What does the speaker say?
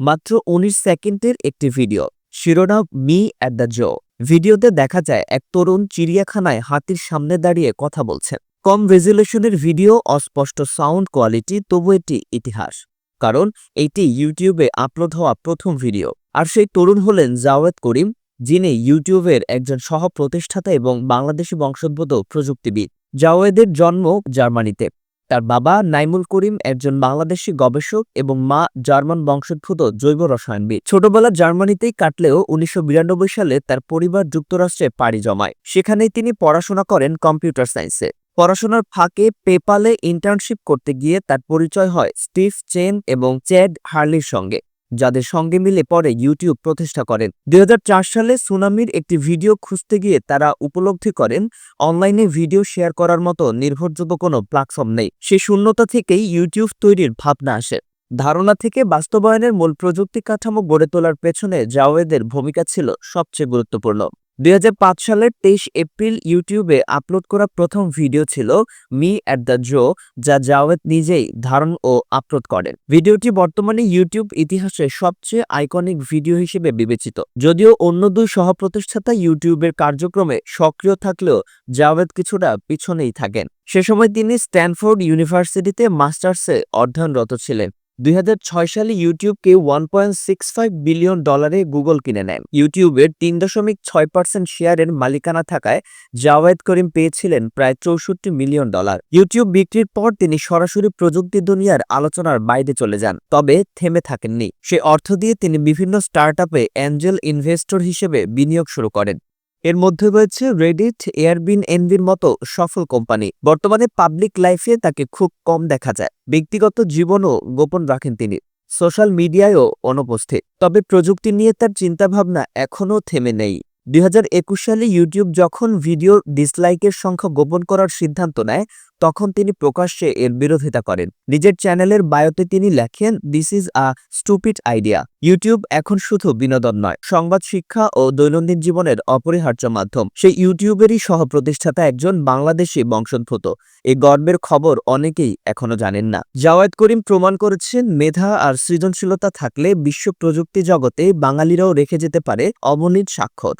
মাত্র উনিশ সেকেন্ডের একটি ভিডিও। শিরোনাম মি অ্যাট দ্য জো। ভিডিওতে দেখা যায়, এক তরুণ চিড়িয়াখানায় হাতির সামনে দাঁড়িয়ে কথা বলছেন। কম রেজুলেশনের ভিডিও, অস্পষ্ট সাউন্ড কোয়ালিটি, তবু এটি ইতিহাস। কারণ এটি ইউটিউবে আপলোড হওয়া প্রথম ভিডিও। আর সেই তরুণ হলেন জাওয়েদ করিম, যিনি ইউটিউবের একজন সহ প্রতিষ্ঠাতা এবং বাংলাদেশি বংশোদ্ভূত প্রযুক্তিবিদ। জাওয়েদের জন্ম জার্মানিতে। তার বাবা নাইমুল করিম একজন বাংলাদেশি গবেষক এবং মা জার্মান বংশোদ্ভূত জৈব রসায়নবিদ। ছোটবেলা জার্মানিতেই কাটলেও উনিশশো বিরানব্বই সালে তার পরিবার যুক্তরাষ্ট্রে পাড়ি জমায়। সেখানেই তিনি পড়াশোনা করেন কম্পিউটার সায়েন্সে। পড়াশোনার ফাঁকে পেপালে ইন্টার্নশিপ করতে গিয়ে তার পরিচয় হয় স্টিভ চেন এবং চ্যাড হার্লির সঙ্গে। যাদের সঙ্গে মিলে পরে ইউটিউব প্রতিষ্ঠা করেন। দু হাজার চার সালে সুনামির একটি ভিডিও খুঁজতে গিয়ে তারা উপলব্ধি করেন, অনলাইনে ভিডিও শেয়ার করার মতো নির্ভরযোগ্য কোনো প্ল্যাটফর্ম নেই। সে শূন্যতা থেকেই ইউটিউব তৈরির ভাবনা আসে। ধারণা থেকে বাস্তবায়নের মূল প্রযুক্তি কাঠামো গড়ে তোলার পেছনে জাওয়েদের ভূমিকা ছিল সবচেয়ে গুরুত্বপূর্ণ। দুই হাজার পাঁচ সালের তেইশ এপ্রিল ইউটিউবে আপলোড করা প্রথম ভিডিও ছিল মি অ্যাট দ্য জো, যা জাওয়েদ নিজেই ধারণ ও আপলোড করেন। ভিডিওটি বর্তমানে ইউটিউব ইতিহাসে সবচেয়ে আইকনিক ভিডিও হিসেবে বিবেচিত। যদিও অন্য দুই সহপ্রতিষ্ঠাতা ইউটিউবের কার্যক্রমে সক্রিয় থাকলেও জাওয়েদ কিছুটা পিছনেই থাকেন। সে সময় তিনি স্ট্যানফোর্ড ইউনিভার্সিটিতে মাস্টার্সে অধ্যয়নরত ছিলেন। দুই হাজার ছয় সালে ইউটিউবকে one point six five billion ডলারে গুগল কিনে নেয়। ইউটিউবের তিন দশমিক ছয় পার্সেন্ট শেয়ারের মালিকানা থাকায় জাওয়েদ করিম পেয়েছিলেন প্রায় চৌষট্টি মিলিয়ন ডলার ইউটিউব বিক্রির পর তিনি সরাসরি প্রযুক্তি দুনিয়ার আলোচনার বাইরে চলে যান, তবে থেমে থাকেননি। সে অর্থ দিয়ে তিনি বিভিন্ন স্টার্ট আপে অ্যাঞ্জেল ইনভেস্টর হিসেবে বিনিয়োগ শুরু করেন। এর মধ্যে রয়েছে রেডিট এয়ারবিন এনভির মতো সফল কোম্পানি। বর্তমানে পাবলিক লাইফে তাকে খুব কম দেখা যায়। ব্যক্তিগত জীবনও গোপন রাখেন তিনি। সোশ্যাল মিডিয়ায়ও অনুপস্থিত। তবে প্রযুক্তি নিয়ে তার চিন্তাভাবনা এখনও থেমে নেই। দুই হাজার একুশ সালে ইউটিউব যখন ভিডিও ডিসলাইকের সংখ্যা গোপন করার সিদ্ধান্ত নেয় তখন তিনি প্রকাশ্যে এর বিরোধিতা করেন। নিজের চ্যানেলের বায়োতে তিনি লেখেন this is a stupid idea YouTube এখন শুধু বিনোদন নয়, সংবাদ শিক্ষা ও দৈনন্দিন জীবনের অপরিহার্য মাধ্যম। সেই ইউটিউবেরই সহ প্রতিষ্ঠাতা একজন বাংলাদেশি বংশোদ্ভূত। এই গর্বের খবর অনেকেই এখনও জানেন না। জাওয়াদ করিম প্রমাণ করেছেন, মেধা আর সৃজনশীলতা থাকলে বিশ্ব প্রযুক্তি জগতে বাঙালিরাও রেখে যেতে পারে অবনীত স্বাক্ষর।